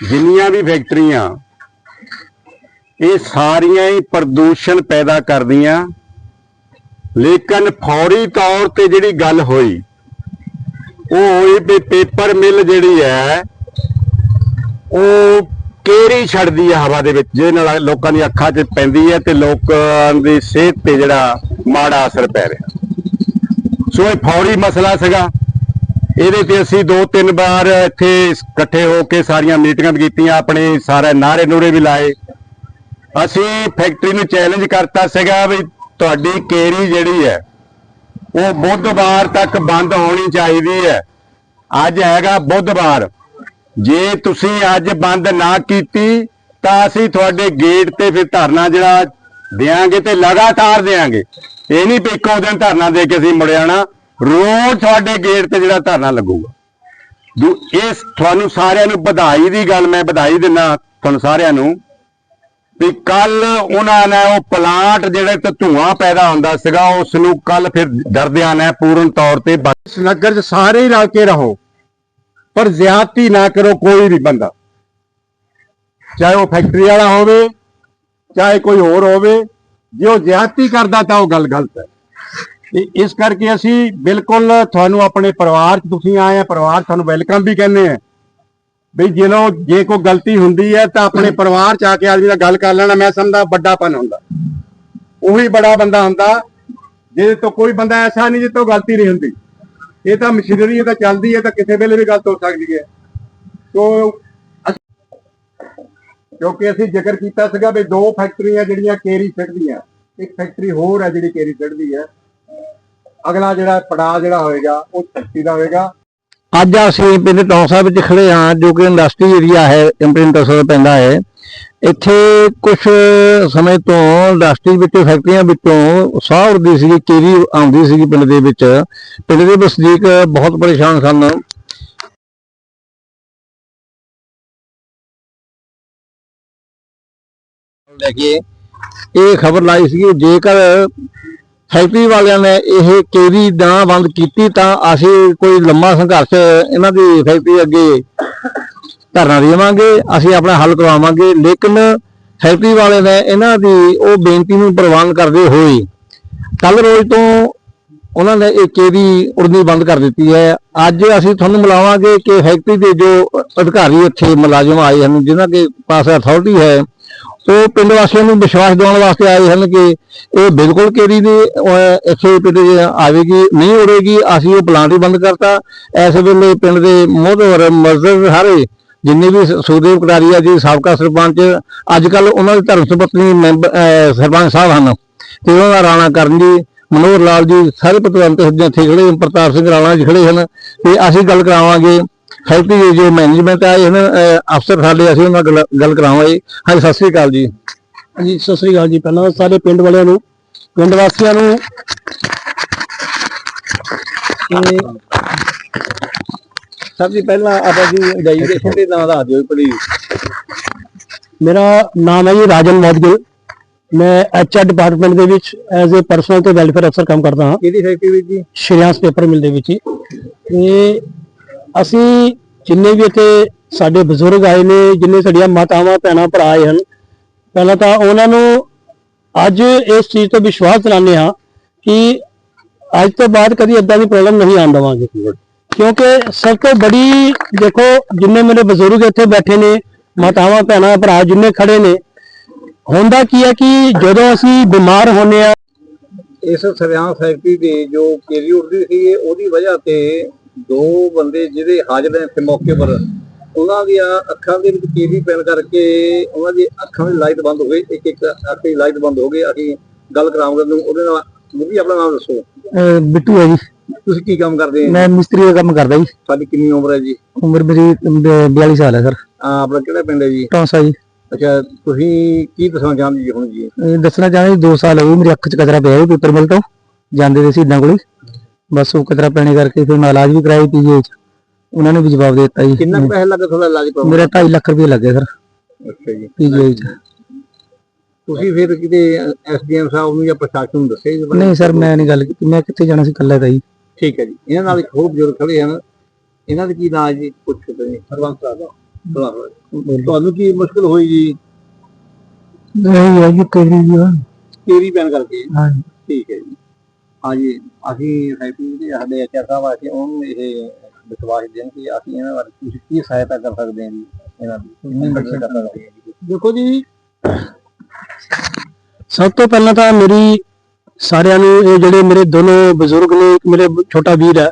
ਜਿੰਨੀਆਂ ਵੀ ਫੈਕਟਰੀਆਂ, ਇਹ ਸਾਰੀਆਂ ਹੀ ਪ੍ਰਦੂਸ਼ਣ ਪੈਦਾ ਕਰਦੀਆਂ। ਲੇਕਿਨ ਫੌਰੀ ਤੌਰ ਤੇ ਜਿਹੜੀ ਗੱਲ ਹੋਈ, ਉਹ ਹੋਈ ਵੀ ਪੇਪਰ ਮਿਲ ਜਿਹੜੀ ਹੈ, ਉਹ ਕੇਰੀ ਛੱਡਦੀ ਹੈ ਹਵਾ ਦੇ ਵਿੱਚ? ਜਿਹਦੇ ਨਾਲ ਲੋਕਾਂ ਦੀ ਅੱਖਾਂ 'ਚ ਪੈਂਦੀ ਹੈ ਤੇ ਲੋਕਾਂ ਦੀ ਸਿਹਤ ਤੇ ਜਿਹੜਾ ਮਾੜਾ ਅਸਰ ਪੈ ਰਿਹਾ। ਸੋ ਇਹ ਫੌਰੀ ਮਸਲਾ ਸੀਗਾ। ਇਹਦੇ ਤੇ ਅਸੀਂ ਦੋ ਤਿੰਨ ਵਾਰ ਇੱਥੇ ਇਕੱਠੇ ਹੋ ਕੇ ਸਾਰੀਆਂ ਮੀਟਿੰਗਾਂ ਵੀ ਕੀਤੀਆਂ, ਆਪਣੇ ਸਾਰੇ ਨਾਰੇ ਨੂਰੇ ਵੀ ਲਾਏ। ਅਸੀਂ ਫੈਕਟਰੀ ਨੂੰ ਚੈਲੰਜ ਕਰਤਾ ਸੀਗਾ ਵੀ ਤੁਹਾਡੀ ਕੇਰੀ ਜਿਹੜੀ ਹੈ, ਉਹ ਬੁੱਧਵਾਰ ਤੱਕ ਬੰਦ ਹੋਣੀ ਚਾਹੀਦੀ ਹੈ। ਅੱਜ ਹੈਗਾ ਬੁੱਧਵਾਰ। ਜੇ ਤੁਸੀਂ ਅੱਜ ਬੰਦ ਨਾ ਕੀਤੀ, ਤਾਂ ਅਸੀਂ ਤੁਹਾਡੇ ਗੇਟ ਤੇ ਫਿਰ ਧਰਨਾ ਜਿਹੜਾ ਦੇਾਂਗੇ ਤੇ ਲਗਾਤਾਰ ਦੇਾਂਗੇ ਇਹ ਨਹੀਂ ਵੀ ਇੱਕੋ ਦਿਨ ਧਰਨਾ ਦੇ ਕੇ ਅਸੀਂ ਮੁੜ ਜਾਣਾ ਰੋਜ਼ ਤੁਹਾਡੇ ਗੇਟ ਤੇ ਜਿਹੜਾ ਧਰਨਾ ਲੱਗੂਗਾ। ਦੂ ਇਸ ਤੁਹਾਨੂੰ ਸਾਰਿਆਂ ਨੂੰ ਵਧਾਈ ਦੀ ਗੱਲ ਮੈਂ ਵਧਾਈ ਦਿੰਨਾ ਤੁਹਾਨੂੰ ਸਾਰਿਆਂ ਨੂੰ ਵੀ ਕੱਲ ਉਹਨਾਂ ਨੇ ਉਹ ਪਲਾਂਟ ਜਿਹੜੇ ਤੇ ਧੂਆਂ ਪੈਦਾ ਹੁੰਦਾ ਸੀਗਾ ਉਸ ਨੂੰ ਕੱਲ ਫਿਰ ਡਰਦਿਆਂ ਨੇ ਪੂਰਨ ਤੌਰ ਤੇ ਬੰਦ- ਨਗਰ 'ਚ ਸਾਰੇ ਰਲ ਕੇ ਰਹੋ, ਪਰ ਜ਼ਿਆਦਤੀ ਨਾ ਕਰੋ ਕੋਈ ਵੀ ਬੰਦਾ। ਚਾਹੇ ਉਹ ਫੈਕਟਰੀ ਵਾਲਾ ਹੋਵੇ, ਚਾਹੇ ਕੋਈ ਹੋਰ ਹੋਵੇ, ਜੇ ਉਹ ਜ਼ਿਆਦਤੀ ਕਰਦਾ ਤਾਂ ਉਹ ਗੱਲ ਗਲਤ ਹੈ। ਤੇ ਇਸ ਕਰਕੇ ਅਸੀਂ ਬਿਲਕੁਲ ਤੁਹਾਨੂੰ ਆਪਣੇ ਪਰਿਵਾਰ 'ਚ ਤੁਸੀਂ ਆਏ ਆ, ਪਰਿਵਾਰ ਤੁਹਾਨੂੰ ਵੈਲਕਮ ਵੀ ਕਹਿੰਦੇ ਆ। ਵੀ ਜਦੋਂ ਜੇ ਕੋਈ ਗਲਤੀ ਹੁੰਦੀ ਹੈ ਤਾਂ ਆਪਣੇ ਪਰਿਵਾਰ 'ਚ ਆ ਕੇ ਆਦਮੀ ਨਾਲ ਗੱਲ ਕਰ ਲੈਣਾ, ਮੈਂ ਸਮਝਦਾ ਵੱਡਾਪਨ ਹੁੰਦਾ। ਉਹੀ ਬੜਾ ਬੰਦਾ ਹੁੰਦਾ ਜਿਹਦੇ ਤੋਂ ਕੋਈ ਬੰਦਾ ਐਸਾ ਨਹੀਂ ਜਿਹਦੇ ਤੋਂ ਗਲਤੀ ਨਹੀਂ ਹੁੰਦੀ। ਇਹ ਤਾਂ ਮਸ਼ੀਨਰੀ ਇਹ ਤਾਂ ਚੱਲਦੀ ਹੈ ਤਾਂ ਕਿਸੇ ਵੇਲੇ ਵੀ ਗਲਤ ਹੋ ਸਕਦੀ ਹੈ। ਸੋ ਕਿਉਂਕਿ ਅਸੀਂ ਜ਼ਿਕਰ ਕੀਤਾ ਸੀਗਾ ਵੀ ਦੋ ਫੈਕਟਰੀਆਂ ਜਿਹੜੀਆਂ ਕੇਰੀ ਸਿੱਟਦੀਆਂ, ਇੱਕ ਫੈਕਟਰੀ ਹੋਰ ਹੈ ਜਿਹੜੀ ਕੇਰੀ ਸਿੱਟਦੀ ਹੈ। ਅਗਲਾ ਜਿਹੜਾ ਪੜਾਅ ਜਿਹੜਾ ਹੋਏਗਾ, ਉਹ ਧਰਤੀ ਦਾ ਹੋਏਗਾ। ਅੱਜ ਅਸੀਂ ਪਿੰਡ ਟੌਂਸਾ ਵਿੱਚ ਖੜੇ ਹਾਂ, ਜੋ ਕਿ ਇੰਡਸਟਰੀ ਏਰੀਆ ਹੈ ਇੰਪ੍ਰਿੰਟਰ ਦਾ ਪੈਂਦਾ ਹੈ। ਇੱਥੇ ਕੁਝ ਸਮੇਂ ਤੋਂ ਇੰਡਸਟਰੀ ਵਿੱਚ ਫੈਕਟਰੀਆਂ ਵਿੱਚੋਂ ਸਾਹ ਉੜਦੀ ਸੀਗੀ ਕੇਰੀ ਆਉਂਦੀ ਸੀਗੀ ਪਿੰਡ ਦੇ ਵਿੱਚ। ਪਿੰਡ ਦੇ ਵਸਨੀਕ ਬਹੁਤ ਪਰੇਸ਼ਾਨ ਸਨ। ਲੈ ਕੇ ਇਹ ਖਬਰ ਲਾਈ ਸੀ ਜੇਕਰ ਫੈਕਟਰੀ ਵਾਲਿਆਂ ਨੇ ਇਹ ਕੇਰੀ ਨਾ ਬੰਦ ਕੀਤੀ ਤਾਂ ਅਸੀਂ ਕੋਈ ਲੰਮਾ ਸੰਘਰਸ਼ ਇਹਨਾਂ ਦੀ ਫੈਕਟਰੀ ਅੱਗੇ ਧਰਨਾ ਦੇਵਾਂਗੇ, ਅਸੀਂ ਆਪਣਾ ਹੱਲ ਕਰਵਾਵਾਂਗੇ। ਲੇਕਿਨ ਫੈਕਟਰੀ ਵਾਲੇ ਨੇ ਇਹਨਾਂ ਦੀ ਉਹ ਬੇਨਤੀ ਨੂੰ ਪ੍ਰਵਾਨ ਕਰਦੇ ਹੋਏ ਕੱਲ ਰੋਜ਼ ਤੋਂ ਉਹਨਾਂ ਨੇ ਇਹ ਕੇਰੀ ਉੜਨੀ ਬੰਦ ਕਰ ਦਿੱਤੀ ਹੈ। ਅੱਜ ਅਸੀਂ ਤੁਹਾਨੂੰ ਮਿਲਾਵਾਂਗੇ ਕਿ ਫੈਕਟਰੀ ਦੇ ਜੋ ਅਧਿਕਾਰੀ ਇੱਥੇ ਮੁਲਾਜ਼ਮ ਆਏ ਹਨ, ਜਿਨ੍ਹਾਂ ਦੇ ਪਾਸ ਅਥਾਰਟੀ ਹੈ ਉਹ ਪਿੰਡ ਵਾਸੀਆਂ ਨੂੰ ਵਿਸ਼ਵਾਸ ਦਿਵਾਉਣ ਵਾਸਤੇ ਆਏ ਹਨ ਕਿ ਇਹ ਬਿਲਕੁਲ ਕੇਰੀ ਦੇ ਇੱਥੇ ਪਿੰਡ ਆਵੇਗੀ, ਨਹੀਂ ਉੜੇਗੀ। ਅਸੀਂ ਉਹ ਪਲਾਂਟ ਹੀ ਬੰਦ ਕਰਤਾ। ਇਸ ਵੇਲੇ ਪਿੰਡ ਦੇ ਮੋਹਦਵਰ ਮਸਜਿਦ ਸਾਰੇ, ਜਿੰਨੇ ਵੀ ਸ- ਸੁਖਦੇਵ ਕਟਾਰੀਆ ਜੀ, ਸਾਬਕਾ ਸਰਪੰਚ ਅੱਜ ਕੱਲ ਉਹਨਾਂ ਦੇ ਧਰਮ ਸੁਪਤਨੀ ਮੈਂਬਰ ਸਰਪੰਚ ਸਾਹਿਬ ਹਨ। ਤੇ ਉਹਨਾਂ ਦਾ ਰਾਣਾ ਕਰਨ ਜੀ, ਮਨੋਹਰ ਲਾਲ ਜੀ, ਸਾਰੇ ਪਤਵੰਤ ਇੱਥੇ ਖੜੇ ਪ੍ਰਤਾਪ ਸਿੰਘ ਰਾਣਾ ਜੀ ਖੜੇ ਹਨ। ਤੇ ਅਸੀਂ ਗੱਲ ਕਰਾਵਾਂਗੇ ਫੈਕਟਰੀ ਦੇ ਜੋ ਮੈਨੇਜਮੈਂਟ ਆਏ ਹਨ ਅਹ, ਅਫਸਰ ਸਾਡੇ ਅਸੀਂ ਉਹਨਾਂ ਨਾਲ ਗੱਲ- ਕਰਾਵਾਂਗੇ ਹਾਂਜੀ ਸਤਿ ਸ੍ਰੀ ਅਕਾਲ ਜੀ। ਹਾਂਜੀ ਸਤਿ ਸ੍ਰੀ ਅਕਾਲ ਜੀ। ਪਹਿਲਾਂ ਸਾਰੇ ਪਿੰਡ ਵਾਲਿਆਂ ਨੂੰ ਪਿੰਡ ਵਾਸੀਆਂ ਨੂੰ ਸਭ ਤੋਂ ਪਹਿਲਾਂ ਆਪਾਂ ਜੀ ਡੈਜੀਗੇਸ਼ਨ ਦੇ ਨਾਂ ਦੱਸ ਦਿਓ ਪਲੀਜ਼ ਮੇਰਾ ਨਾਮ ਹੈ ਜੀ ਰਾਜਨ ਮੋਦਗਿਲ। ਮੈਂ ਐਚਆਰ ਡਿਪਾਰਟਮੈਂਟ ਦੇ ਵਿੱਚ ਐਜ਼ ਅ ਪਰਸਨਲ ਤੇ ਵੈਲਫੇਅਰ ਅਫਸਰ ਕੰਮ ਕਰਦਾ ਹਾਂ। ਕਿਹਦੀ ਫੈਕਟਰੀ ਵਿੱਚ ਜੀ? ਸ਼੍ਰੀਆਂਸ ਪੇਪਰ ਮਿਲ ਦੇ ਵਿੱਚ ਹੀ ਤੇ ਅਸੀਂ ਜਿੰਨੇ ਵੀ ਇੱਥੇ ਸਾਡੇ ਬਜ਼ੁਰਗ ਆਏ ਨੇ, ਜਿੰਨੇ ਸਾਡੀਆਂ ਮਾਤਾਵਾਂ, ਭੈਣਾਂ, ਭਰਾ ਆਏ ਹਨ, ਪਹਿਲਾਂ ਤਾਂ ਉਹਨਾਂ ਨੂੰ ਅੱਜ ਇਸ ਚੀਜ਼ ਤੋਂ ਵਿਸ਼ਵਾਸ ਦਿਲਾਉਂਦੇ ਹਾਂ ਕਿ ਅੱਜ ਤੋਂ ਬਾਅਦ ਕਦੀ ਏਦਾਂ ਦੀ ਪ੍ਰੋਬਲਮ ਨਹੀਂ ਆਉਣ ਦੇਵਾਂਗੇ। ਕਿਉਂਕਿ ਸਭ ਤੋਂ ਬੜੀ, ਦੇਖੋ, ਜਿੰਨੇ ਮੇਰੇ ਬਜ਼ੁਰਗ ਇੱਥੇ ਬੈਠੇ ਨੇ, ਮਾਤਾਵਾਂ, ਭੈਣਾਂ, ਭਰਾ ਜਿੰਨੇ ਖੜੇ ਨੇ, ਹੁੰਦਾ ਕੀ ਹੈ ਕਿ ਜਦੋਂ ਅਸੀਂ ਬਿਮਾਰ ਹੁੰਨੇ ਆ ਇਸ ਸਰਿਆਮ ਫੈਕਟਰੀ ਦੇ ਜੋ ਕੇਰੀ ਉੜਦੀ ਸੀ ਉਹਦੀ ਵਜ੍ਹਾ ਤੇ ਦੋ ਬੰਦੇ ਜਿਹੜੇ ਹਾਜ਼ਰ ਨੇ ਇੱਥੇ ਮੌਕੇ ਪਰ ਉਹਨਾਂ ਦੀਆਂ ਅੱਖਾਂ ਦੇ ਵਿੱਚ ਕੇਰੀ ਪੈਣ ਕਰਕੇ ਉਹਨਾਂ ਦੀ ਅੱਖਾਂ ਦੀ ਲਾਈਟ ਬੰਦ ਹੋ ਗਈ। ਇੱਕ ਇੱਕ ਅੱਖ ਦੀ ਲਾਈਟ ਬੰਦ ਹੋ ਗਈ। ਅਸੀਂ ਗੱਲ ਕਰਾਵਾਂਗੇ ਨੂੰ ਉਹਦੇ ਨਾਲ ਮੁੱਢੀ ਆਪਣਾ ਨਾਮ ਦੱਸੋ। ਬਿੱਟੂ ਹੈ ਜੀ। ਤੁਸੀਂ ਕੀ ਕੰਮ ਕਰਦੇ ਹੋ? ਮੈਂ ਮਿਸਤਰੀ ਦਾ ਕੰਮ ਕਰਦਾ ਜੀ। ਤੁਹਾਡੀ ਕਿੰਨੀ ਉਮਰ ਹੈ ਜੀ? ਉਮਰ ਮੇਰੀ 42 ਸਾਲ ਹੈ ਸਰ। ਆਪਣਾ ਕਿਹੜਾ ਪਿੰਡ ਹੈ ਜੀ? ਟੌਂਸਾ ਜੀ। ਅੱਛਾ ਤੁਸੀਂ ਕੀ ਦੱਸਣਾ ਚਾਹੁੰਦੇ ਜੀ ਹੁਣ ਜੀ? ਦੱਸਣਾ ਚਾਹੁੰਦਾ 2 ਸਾਲ ਹੋ ਗਏ ਮੇਰੀ ਅੱਖ 'ਚ ਕਚਰਾ ਪਿਆ ਹੈ ਪੇਪਰ ਮਿਲ ਤੋਂ। ਜਾਂਦੇ ਦੇ ਸਿੱਧਾਂ ਕੋਲ ਬਸ ਉਹ ਕਚਰਾ ਪੈਣੇ ਕਰਕੇ ਫਿਰ ਮੈਂ ਇਲਾਜ ਵੀ ਕਰਾਈ ਪੀਜੀ 'ਚ। ਉਹਨਾਂ ਨੇ ਵੀ ਜਵਾਬ ਦੇ ਦਿੱਤਾ ਜੀ। ਕਿੰਨਾ ਪੈਸਾ ਲੱਗਾ ਤੁਹਾਡਾ ਇਲਾਜ ਕਰਾਉਣ ਮੇਰਾ 2.5 ਲੱਖ ਰੁਪਏ ਲੱਗੇ ਸਰ ਅੱਛਾ ਜੀ। ਪੀਜੀ 'ਚ। ਤੁਸੀਂ ਫਿਰ ਕਿਤੇ ਐਸਡੀਐਮ ਸਾਹਿਬ ਨੂੰ ਜਾਂ ਪ੍ਰਸ਼ਾਸਨ ਨੂੰ ਦੱਸਿਆ ਬਾਰੇ? ਨਹੀਂ ਸਰ ਮੈਂ ਨਹੀਂ ਗੱਲ ਕੀਤੀ। ਮੈਂ ਕਿੱਥੇ ਜਾਣਾ ਸੀ ਇਕੱਲਾ ਤਾਂ ਜੀ। ਠੀਕ ਹੈ ਜੀ। ਇਹਨਾਂ ਨਾਲ ਇੱਕ ਹੋਰ ਬਜ਼ੁਰਗ ਖੜੇ ਹਨ। ਇਹਨਾਂ ਦੇ ਕੀ ਨਾਂ ਜੀ? ਪੁੱਛੋ ਤੁਸੀਂ। ਹਰਵੰਸ ਸਾਹਿਬ। ਤੁਹਾਨੂੰ ਕੀ ਮੁਸ਼ਕਲ ਹੋਈ ਜੀ? ਨਹੀਂ ਹੈ ਜੀ ਕਰੀ ਜੀ ਕੇਰੀ ਪੈਣ ਕਰਕੇ? ਹਾਂ ਠੀਕ ਹੈ ਜੀ। ਹਾਂਜੀ ਅਸੀਂ ਫੈਕਟਰੀ ਦੇ ਸਾਡੇ ਐਚਆਰ ਸਾਹਿਬ ਆ ਕੇ ਉਹਨੂੰ ਇਹ ਵਿਸ਼ਵਾਸ ਦੇਣ ਕਿ ਅਸੀਂ ਇਹਨਾਂ ਬਾਰੇ ਤੁਸੀਂ ਕੀ ਸਹਾਇਤਾ ਕਰ ਸਕਦੇ ਹਾਂ ਜੀ ਇਹਨਾਂ ਦੀ ਕਿੰਨੀ ਮਦਦ ਕਰ ਸਕਦੇ ਹਾਂ ਜੀ। ਦੇਖੋ ਜੀ ਸਭ ਤੋਂ ਪਹਿਲਾਂ ਤਾਂ ਮੇਰੀ ਸਾਰਿਆਂ ਨੂੰ ਇਹ ਜਿਹੜੇ ਮੇਰੇ ਦੋਨੋਂ ਬਜ਼ੁਰਗ ਨੇ ਇੱਕ ਮੇਰੇ ਛੋਟਾ ਵੀਰ ਹੈ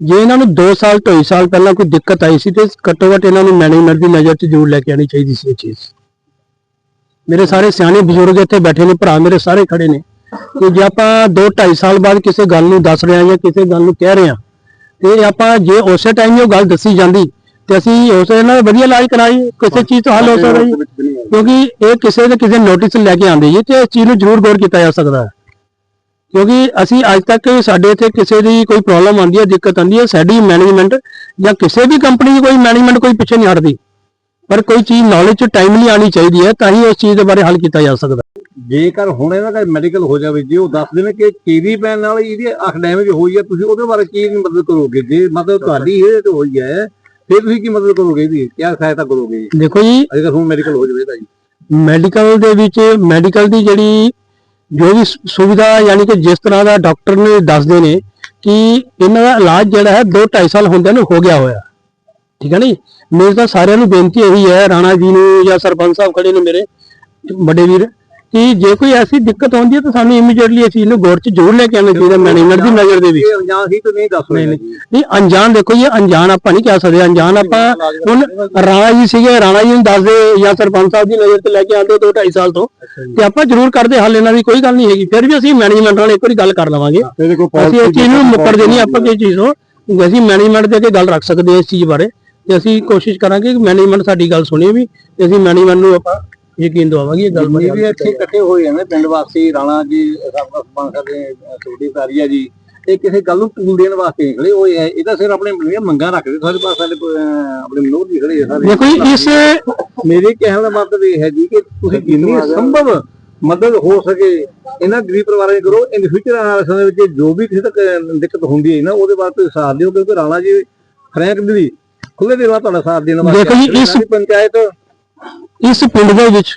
ਜੇ ਇਹਨਾਂ ਨੂੰ 2 ਸਾਲ ਢਾਈ ਸਾਲ ਪਹਿਲਾਂ ਕੋਈ ਦਿੱਕਤ ਆਈ ਸੀ ਤੇ ਘੱਟੋ ਘੱਟ ਇਹਨਾਂ ਨੂੰ ਮੈਨੇਜਮੈਂਟ ਦੀ ਨਜ਼ਰ 'ਚ ਜ਼ਰੂਰ ਲੈ ਕੇ ਆਣੀ ਚਾਹੀਦੀ ਸੀ ਇਹ ਚੀਜ਼। ਮੇਰੇ ਸਾਰੇ ਸਿਆਣੇ ਬਜ਼ੁਰਗ ਇੱਥੇ ਬੈਠੇ ਨੇ ਭਰਾ ਮੇਰੇ ਸਾਰੇ ਖੜੇ ਨੇ। ਕਿ ਜੇ ਆਪਾਂ 2 2.5 ਸਾਲ ਬਾਅਦ ਕਿਸੇ ਗੱਲ ਨੂੰ ਦੱਸ ਰਹੇ ਹਾਂ ਜਾਂ ਕਿਸੇ ਗੱਲ ਨੂੰ ਕਹਿ ਰਹੇ ਹਾਂ, ਤੇ ਆਪਾਂ ਜੇ ਉਸੇ ਟਾਈਮ ਉਹ ਗੱਲ ਦੱਸੀ ਜਾਂਦੀ, ਤੇ ਅਸੀਂ ਉਸੇ ਨਾਲ ਵਧੀਆ ਇਲਾਜ ਕਰਾਈ, ਕਿਸੇ ਚੀਜ਼ ਤੋਂ ਹੱਲ ਹੋ ਸਕਦਾ ਜੀ। ਕਿਉਂਕਿ ਇਹ ਕਿਸੇ ਦੇ ਕਿਸੇ ਨੋਟਿਸ ਲੈ ਕੇ ਆਉਂਦੇ ਜੀ, ਤੇ ਇਸ ਚੀਜ਼ ਨੂੰ ਜ਼ਰੂਰ ਗੌਰ ਕੀਤਾ ਜਾ ਸਕਦਾ। ਹੈ ਕਿਉਂਕਿ ਅਸੀਂ ਅੱਜ ਤੱਕ ਸਾਡੇ ਇੱਥੇ ਕਿਸੇ ਦੀ ਕੋਈ ਪ੍ਰੋਬਲਮ ਆਉਂਦੀ ਹੈ, ਦਿੱਕਤ ਆਉਂਦੀ ਹੈ, ਸਾਡੀ ਮੈਨੇਜਮੈਂਟ ਜਾਂ ਕਿਸੇ ਵੀ ਕੰਪਨੀ ਦੀ ਕੋਈ ਮੈਨੇਜਮੈਂਟ ਕੋਈ ਪਿੱਛੇ ਨਹੀਂ ਹਟਦੀ। ਪਰ ਕੋਈ ਚੀਜ਼ ਨੌਲੇਜ ਚ ਟਾਈਮਲੀ ਆਣੀ ਚਾਹੀਦੀ ਹੈ ਤਾਂ ਹੀ ਉਸ ਚੀਜ਼ ਦੇ ਬਾਰੇ ਹੱਲ ਕੀਤਾ ਜਾ ਸਕਦਾ। ਜੇਕਰ ਹੁਣ ਇਹਨਾਂ ਦਾ ਮੈਡੀਕਲ ਹੋ ਜਾਵੇ ਜੇ ਉਹ ਦੱਸ ਦੇਣ ਕਿ ਕੇਰੀ ਪੈਣ ਨਾਲ ਇਹਦੀ ਅੱਖ ਡੈਮੇਜ ਹੋਈ ਹੈ ਤੁਸੀਂ ਉਹਦੇ ਬਾਰੇ ਕੀ ਮਦਦ ਕਰੋਗੇ? ਜੇ ਮਤਲਬ ਤੁਹਾਡੀ ਇਹ ਤੇ ਹੋਈ ਹੈ ਫਿਰ ਤੁਸੀਂ ਕੀ ਮਦਦ ਕਰੋਗੇ ਇਹਦੀ? ਕੀ ਸਹਾਇਤਾ ਕਰੋਗੇ? ਦੇਖੋ ਜੀ ਅਗਰ ਹੁਣ ਮੈਡੀਕਲ ਹੋ ਜਾਵੇ ਤਾਂ ਜੀ। ਮੈਡੀਕਲ ਦੇ ਵਿੱਚ ਮੈਡੀਕਲ ਦੀ ਜਿਹੜੀ ਜੋ ਵੀ ਸੁਵਿਧਾ ਯਾਨੀ ਕਿ ਜਿਸ ਤਰ੍ਹਾਂ ਦਾ ਡਾਕਟਰ ਨੇ ਦੱਸਦੇ ਨੇ ਕਿ ਇਹਨਾਂ ਦਾ ਇਲਾਜ ਜਿਹੜਾ ਹੈ 2 2.5 ਸਾਲ ਹੁੰਦਿਆਂ ਨੂੰ ਹੋ ਗਿਆ ਹੋਇਆ। ਠੀਕ ਹੈ ਨੀ? ਮੇਰੀ ਤਾਂ ਸਾਰਿਆਂ ਨੂੰ ਬੇਨਤੀ ਇਹੀ ਹੈ ਰਾਣਾ ਜੀ ਨੂੰ ਜਾਂ ਸਰਪੰਚ ਸਾਹਿਬ ਖੜੇ ਨੇ ਮੇਰੇ ਵੱਡੇ ਵੀਰ ਕਿ ਜੇ ਕੋਈ ਐਸੀ ਦਿੱਕਤ ਆਉਂਦੀ ਹੈ ਤਾਂ ਸਾਨੂੰ ਇਮੀਡੀਏਟਲੀ ਇਸ ਚੀਜ਼ ਨੂੰ ਗੌਰ 'ਚ ਜ਼ਰੂਰ ਲੈ ਕੇ ਆਉਣਾ ਚਾਹੀਦਾ ਮੈਨੇਜਮੈਂਟ ਦੀ ਨਜ਼ਰ ਦੇ ਵਿੱਚ। ਇਹ ਅਣਜਾਣ ਸੀ ਤਾਂ ਨਹੀਂ ਦੱਸ ਅਣਜਾਣ ਦੇਖੋ ਇਹ ਅਣਜਾਣ ਆਪਾਂ ਨਹੀਂ ਕਹਿ ਸਕਦੇ ਅਣਜਾਣ ਆਪਾਂ ਹੁਣ ਰਾਣਾ ਜੀ ਸੀਗੇ ਰਾਣਾ ਜੀ ਨੂੰ ਦੱਸਦੇ ਜਾਂ ਸਰਪੰਚ ਸਾਹਿਬ ਦੀ ਨਜ਼ਰ ਤੇ ਲੈ ਕੇ ਆਉਂਦੇ ਦੋ ਢਾਈ ਸਾਲ ਤੋਂ ਤੇ ਆਪਾਂ ਜ਼ਰੂਰ ਕਰਦੇ ਹੱਲ ਇਹਨਾਂ ਦੀ ਕੋਈ ਗੱਲ ਨਹੀਂ ਹੈਗੀ। ਫਿਰ ਵੀ ਅਸੀਂ ਮੈਨੇਜਮੈਂਟ ਨਾਲ ਇੱਕ ਵਾਰੀ ਗੱਲ ਕਰ ਲਵਾਂਗੇ। ਅਸੀਂ ਇਸ ਚੀਜ਼ ਨੂੰ ਮੁੱਕਰਦੇ ਨਹੀਂ ਆਪਾਂ ਕਿਸੇ ਚੀਜ਼ ਤੋਂ? ਅਸੀਂ ਮੈਨੇਜਮੈਂਟ ਦੇ ਅੱਗੇ ਗੱਲ ਰੱਖ ਸਕਦੇ ਇਸ ਚੀਜ਼ ਬਾਰੇ ਤੇ ਅਸੀਂ ਕੋਸ਼ਿਸ਼ ਕਰਾਂਗੇ ਕਿ ਮੈਨੇਜਮੈਂਟ ਸਾਡੀ ਗੱਲ ਸੁਣੇ ਵੀ ਤੇ ਅਸੀਂ ਮੈਨੇਜਮੈਂਟ ਨੂੰ ਆਪਾਂ ਯਕੀਨ ਦਵਾਵਾਂਗੇ ਇਹ ਗੱਲ ਬਾਰੇ ਇਹ ਵੀ ਇੱਥੇ ਇਕੱਠੇ ਹੋਏ ਨੇ ਪਿੰਡ ਵਾਸੀ ਰਾਣਾ ਜੀ ਸਾਬਕਾ ਸਰਪੰਚ ਸਾਡੇ ਛੋਟੀ ਸਾਰੀਆ ਜੀ ਇਹ ਕਿਸੇ ਗੱਲ ਨੂੰ ਟੂਲ ਦੇਣ ਵਾਸਤੇ ਨਿਕਲੇ ਹੋਏ ਹੈ ਇਹ ਤਾਂ ਸਿਰ ਆਪਣੇ ਮੰਗਾਂ ਰੱਖਦੇ ਸਾਰੇ ਪਾਸੇ ਆਪਣੇ ਮਨੋਰ ਜੀ ਖੜੇ ਆ ਸਾਰੇ। ਦੇਖੋ ਇਸ ਮੇਰੇ ਕਹਿਣ ਦਾ ਮਤਲਬ ਇਹ ਹੈ ਜੀ ਕਿ ਤੁਸੀਂ ਜਿੰਨੀ ਸੰਭਵ ਮਦਦ ਹੋ ਸਕੇ ਇਹਨਾਂ ਗਰੀਬ ਪਰਿਵਾਰਾਂ ਦੀ ਕਰੋ ਇਨ ਫਿਊਚਰ ਆਉਣ ਸਮੇਂ ਵਿੱਚ ਜੋ ਵੀ ਕਿਸੇ ਤੱਕ ਦਿੱਕਤ ਹੁੰਦੀ ਹੈ ਨਾ ਉਹਦੇ ਬਾਅਦ ਤੁਸੀਂ ਸਾਥ ਦਿਓ ਕਿਉਂਕਿ ਰਾਣਾ ਜੀ ਫਰੈਂਕ ਦਿਲੀ ਖੁੱਲੇ ਦਿਲ ਨਾਲ ਤੁਹਾਡਾ ਸਾਥ ਦੇਣ ਵਾਸਤੇ ਦੇਖੋ ਜੀ। ਇਸ- ਪੰਚਾਇਤ ਇਸ ਪਿੰਡ ਦੇ ਵਿੱਚ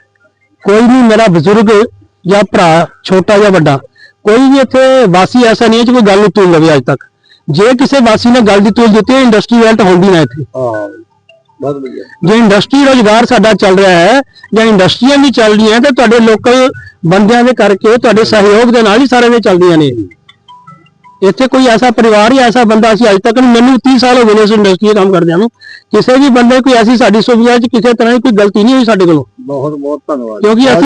ਕੋਈ ਵੀ ਮੇਰਾ ਬਜ਼ੁਰਗ ਜਾਂ ਭਰਾ ਛੋਟਾ ਜਾਂ ਵੱਡਾ ਕੋਈ ਵੀ ਇੱਥੇ ਵਾਸੀ ਐਸਾ ਨਹੀਂ ਹੈ ਕਿ ਕੋਈ ਗੱਲ ਨਹੀਂ ਤੁਲ ਲਵੇ ਅੱਜ ਤੱਕ। ਜੇ ਕਿਸੇ ਵਾਸੀ ਨੇ ਗੱਲ ਦੀ ਤੁਲ ਦਿੱਤੀ ਇੰਡਸਟਰੀ ਵੈਲਟ ਹੁੰਦੀ ਨਾ ਇੱਥੇ। ਹਾਂ ਬਹੁਤ ਵਧੀਆ। ਜੇ ਇੰਡਸਟਰੀ ਰੋਜ਼ਗਾਰ ਸਾਡਾ ਚੱਲ ਰਿਹਾ ਹੈ ਜਾਂ ਇੰਡਸਟਰੀਆਂ ਵੀ ਚੱਲ ਰਹੀਆਂ ਤੇ ਤੁਹਾਡੇ ਲੋਕਲ ਬੰਦਿਆਂ ਦੇ ਕਰਕੇ ਤੁਹਾਡੇ ਸਹਿਯੋਗ ਦੇ ਨਾਲ ਹੀ ਸਾਰੇ ਇਹ ਚੱਲਦੀਆਂ ਨੇ। ਇੱਥੇ ਕੋਈ ਐਸਾ ਪਰਿਵਾਰ ਜਾਂ ਐਸਾ ਬੰਦਾ ਅਸੀਂ ਅੱਜ ਤੱਕ ਮੈਨੂੰ 30 ਸਾਲ ਹੋ ਗਏ ਨੇ ਇਸ ਇੰਡਸਟਰੀ 'ਚ ਕੰਮ ਕਰਦਿਆਂ ਨੂੰ। ਕਿਸੇ ਵੀ ਬੰਦੇ ਕੋਈ ਐਸੀ ਸਾਡੀ ਸੁਵਿਧਾ 'ਚ ਕਿਸੇ ਤਰ੍ਹਾਂ ਦੀ ਕੋਈ ਗਲਤੀ ਨਹੀਂ ਹੋਈ ਸਾਡੇ ਕੋਲੋਂ। ਬਹੁਤ ਬਹੁਤ ਧੰਨਵਾਦ। ਕਿਉਂਕਿ ਅਸੀਂ